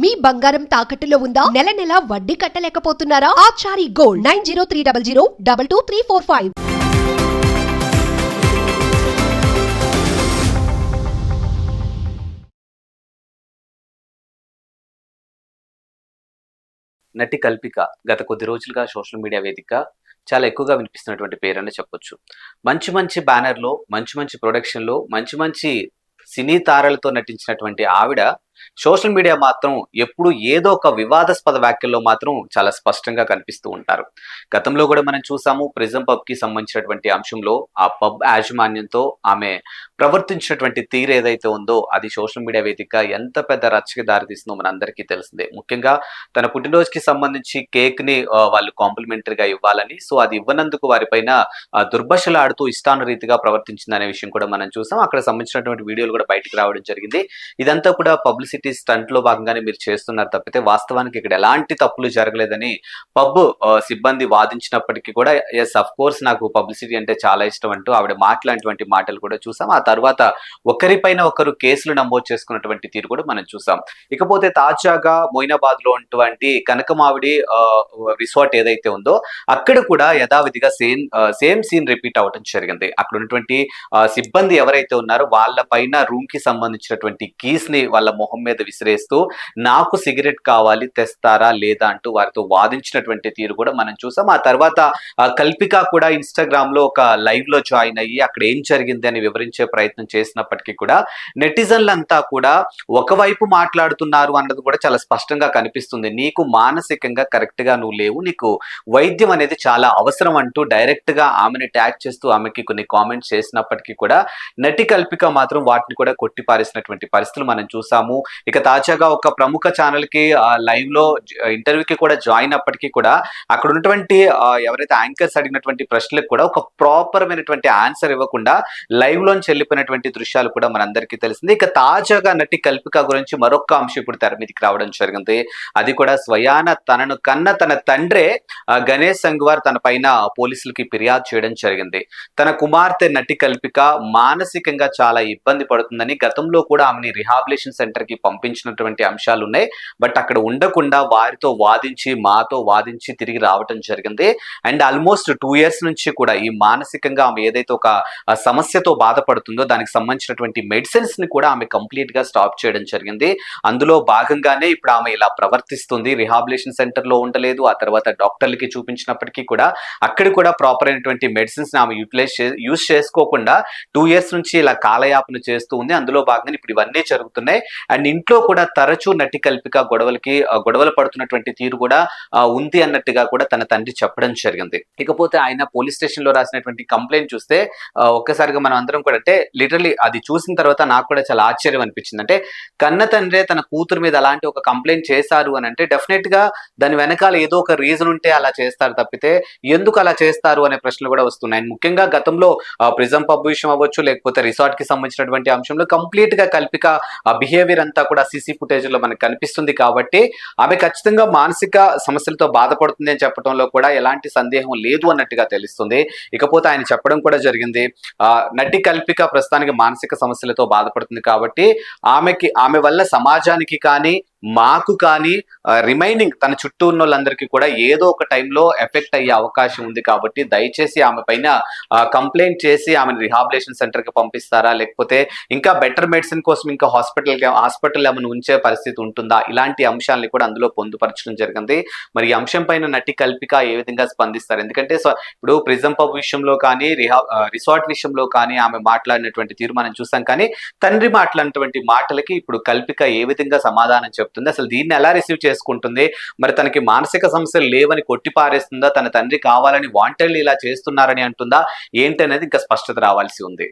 మీ బంగారం తాకట్టులో ఉందా? నెల నెల వడ్డీ కట్టలేకపోతున్నారా? Achari gold nine zero three double zero double two three four five. నటి కల్పిక గత కొద్ది రోజులుగా సోషల్ మీడియా వేదిక చాలా ఎక్కువగా వినిపిస్తున్నటువంటి పేరని చెప్పొచ్చు. మంచి మంచి బ్యానర్లో మంచి మంచి ప్రొడక్షన్లో మంచి మంచి సినీ తారలతో నటించినటువంటి ఆవిడ సోషల్ మీడియా మాత్రం ఎప్పుడు ఏదో ఒక వివాదాస్పద వ్యాఖ్యల్లో మాత్రం చాలా స్పష్టంగా కనిపిస్తూ ఉంటారు. గతంలో కూడా మనం చూసాము ప్రిజం పబ్కి సంబంధించినటువంటి అంశంలో ఆ పబ్ యాజమాన్యంతో ఆమె ప్రవర్తించినటువంటి తీరు ఏదైతే ఉందో అది సోషల్ మీడియా వేదిక ఎంత పెద్ద రచ్చకి దారితీస్తుందో మన అందరికీ తెలిసిందే. ముఖ్యంగా తన పుట్టినరోజుకి సంబంధించి కేక్ని వాళ్ళు కాంప్లిమెంటరీగా ఇవ్వాలని సో అది ఇవ్వనందుకు వారిపైన దుర్భషలు ఆడుతూ ఇష్టానురీతిగా ప్రవర్తించింది అనే విషయం కూడా మనం చూసాం. అక్కడ సంబంధించినటువంటి వీడియోలు కూడా బయటకు రావడం జరిగింది. ఇదంతా కూడా పబ్లిసిటీ స్టంట్లో భాగంగానే మీరు చేస్తున్నారు తప్పితే వాస్తవానికి ఇక్కడ ఎలాంటి తప్పులు జరగలేదని పబ్ సిబ్బంది వాదించినప్పటికీ కూడా ఎస్ అఫ్ కోర్స్ నాకు పబ్లిసిటీ అంటే చాలా ఇష్టం అంటూ ఆవిడ మాట్లాడినటువంటి మాటలు కూడా చూసాం. ఆ తర్వాత ఒకరిపైన ఒకరు కేసులు నమోదు చేసుకున్నటువంటి తీరు కూడా మనం చూసాం. ఇకపోతే తాజాగా మొయినాబాద్లో ఉన్నటువంటి కనకమావిడి రిసార్ట్ ఏదైతే ఉందో అక్కడ కూడా యథావిధిగా సేమ్ సేమ్ సీన్ రిపీట్ అవ్వడం జరిగింది. అక్కడ ఉన్నటువంటి సిబ్బంది ఎవరైతే ఉన్నారో వాళ్ళ పైన రూమ్కి సంబంధించినటువంటి కీస్ని వాళ్ళ మొహం మీద విసిరేస్తూ నాకు సిగరెట్ కావాలి తెస్తారా లేదా? అంటూ వారితో వాదించినటువంటి తీరు కూడా మనం చూసాం. ఆ తర్వాత కల్పిక కూడా ఇన్స్టాగ్రామ్లో ఒక లైవ్లో జాయిన్ అయ్యి అక్కడ ఏం జరిగింది అని వివరించే ప్రయత్నం చేసినప్పటికీ కూడా నెటిజన్లంతా కూడా ఒకవైపు మాట్లాడుతున్నారు అన్నది కూడా చాలా స్పష్టంగా కనిపిస్తుంది. నీకు మానసికంగా కరెక్ట్గా నువ్వు లేవు నీకు వైద్యం అనేది చాలా అవసరం అంటూ డైరెక్ట్గా ఆమెని ట్యాగ్ చేస్తూ ఆమెకి కొన్ని కామెంట్స్ చేసినప్పటికీ కూడా నటి కల్పిక మాత్రం వాటిని కూడా కొట్టిపారేసినటువంటి పరిస్థితులు మనం చూసాము. ఇక తాజాగా ఒక ప్రముఖ ఛానల్కి లైవ్లో ఇంటర్వ్యూకి కూడా జాయిన్ అప్పటికీ కూడా అక్కడ ఉన్నటువంటి ఎవరైతే యాంకర్స్ అడిగినటువంటి ప్రశ్నలకు కూడా ఒక ప్రాపర్ అయినటువంటి ఆన్సర్ ఇవ్వకుండా లైవ్ లోంచి వెళ్ళిపోయినటువంటి దృశ్యాలు కూడా మనందరికీ తెలిసింది. ఇక తాజాగా నటి కల్పిక గురించి మరొక అంశం ఇప్పుడు తెర మీదకి రావడం జరిగింది. అది కూడా స్వయాన తనను కన్న తన తండ్రే గణేష్ సంగ్వార్ తన పైన పోలీసులకి ఫిర్యాదు చేయడం జరిగింది. తన కుమార్తె నటి కల్పిక మానసికంగా చాలా ఇబ్బంది పడుతుందని గతంలో కూడా ఆమెని రిహాబిలేషన్ సెంటర్కి పంపించినటువంటి అంశాలు ఉన్నాయి. బట్ అక్కడ ఉండకుండా వారితో వాదించి మాతో వాదించి తిరిగి రావటం జరిగింది. అండ్ ఆల్మోస్ట్ టూ ఇయర్స్ నుంచి కూడా ఈ మానసికంగా ఆమె ఏదైతే ఒక సమస్యతో బాధపడుతుందో దానికి సంబంధించినటువంటి మెడిసిన్స్ని కూడా ఆమె కంప్లీట్గా స్టాప్ చేయడం జరిగింది. అందులో భాగంగానే ఇప్పుడు ఆమె ఇలా ప్రవర్తిస్తుంది. రిహాబిలేషన్ సెంటర్లో ఉండలేదు. ఆ తర్వాత డాక్టర్లకి చూపించినప్పటికీ కూడా అక్కడ కూడా ప్రాపర్ అయినటువంటి మెడిసిన్స్ ఆమె యూటిలైజ్ యూజ్ చేసుకోకుండా టూ ఇయర్స్ నుంచి ఇలా కాలయాపన చేస్తూ ఉంది. అందులో భాగంగా ఇప్పుడు ఇవన్నీ జరుగుతున్నాయి. అండ్ ఇంట్లో కూడా తరచూ నటి కల్పిక గొడవలకి గొడవలు పడుతున్నటువంటి తీరు కూడా ఉంది అన్నట్టుగా కూడా తన తండ్రి చెప్పడం జరిగింది. ఇకపోతే ఆయన పోలీస్ స్టేషన్లో రాసినటువంటి కంప్లైంట్ చూస్తే ఒక్కసారిగా మనం అందరం కూడా అంటే లిటరలీ అది చూసిన తర్వాత నాకు కూడా చాలా ఆశ్చర్యం అనిపించింది. అంటే కన్న తండ్రే తన కూతురు మీద అలాంటి ఒక కంప్లైంట్ చేశారు అని అంటే డెఫినెట్గా దాని వెనకాల ఏదో ఒక రీజన్ ఉంటే అలా చేస్తారు తప్పితే ఎందుకు అలా చేస్తారు అనే ప్రశ్నలు కూడా వస్తున్నాయి. ముఖ్యంగా గతంలో ప్రిజం పబ్ విషయం అవ్వచ్చు లేకపోతే రిసార్ట్కి సంబంధించినటువంటి అంశంలో కంప్లీట్గా కల్పిక ఆ బిహేవియర్ అంతా కూడా సీసీ ఫుటేజ్లో మనకు కనిపిస్తుంది కాబట్టి ఆమె ఖచ్చితంగా మానసిక సమస్యలతో బాధపడుతుంది అని చెప్పడంలో కూడా ఎలాంటి సందేహం లేదు అన్నట్టుగా తెలుస్తుంది. ఇకపోతే ఆయన చెప్పడం కూడా జరిగింది. ఆ నటి కల్పిక ప్రస్తుతానికి మానసిక సమస్యలతో బాధపడుతుంది కాబట్టి ఆమెకి ఆమె వల్ల సమాజానికి కానీ మాకు కానీ రిమైనింగ్ తన చుట్టూ ఉన్న వాళ్ళందరికీ కూడా ఏదో ఒక టైంలో ఎఫెక్ట్ అయ్యే అవకాశం ఉంది కాబట్టి దయచేసి ఆమె పైన కంప్లైంట్ చేసి ఆమెను రిహాబిలేషన్ సెంటర్కి పంపిస్తారా? లేకపోతే ఇంకా బెటర్ మెడిసిన్ కోసం ఇంకా హాస్పిటల్ హాస్పిటల్ ఆమెను ఉంచే పరిస్థితి ఉంటుందా? ఇలాంటి అంశాలని కూడా అందులో పొందుపరచడం జరిగింది. మరి ఈ అంశం పైన నటి కల్పిక ఏ విధంగా స్పందిస్తారు? ఎందుకంటే సో ఇప్పుడు ప్రిజం పబ్ విషయంలో కానీ రిహా రిసార్ట్ విషయంలో కానీ ఆమె మాట్లాడినటువంటి తీర్మానం చూసాం కానీ తండ్రి మాట్లాడినటువంటి మాటలకి ఇప్పుడు కల్పిక ఏ విధంగా సమాధానం చెప్తుంది. అసలు దీన్ని ఎలా రిసీవ్ చేసుకుంటుంది? మరి తనకి మానసిక సమస్యలు లేవని కొట్టి పారేస్తుందా? తన తండ్రి కావాలని వాంటెడ్లీ ఇలా చేస్తున్నారని అంటుందా? ఏంటి అనేది ఇంకా స్పష్టత రావాల్సి ఉంది.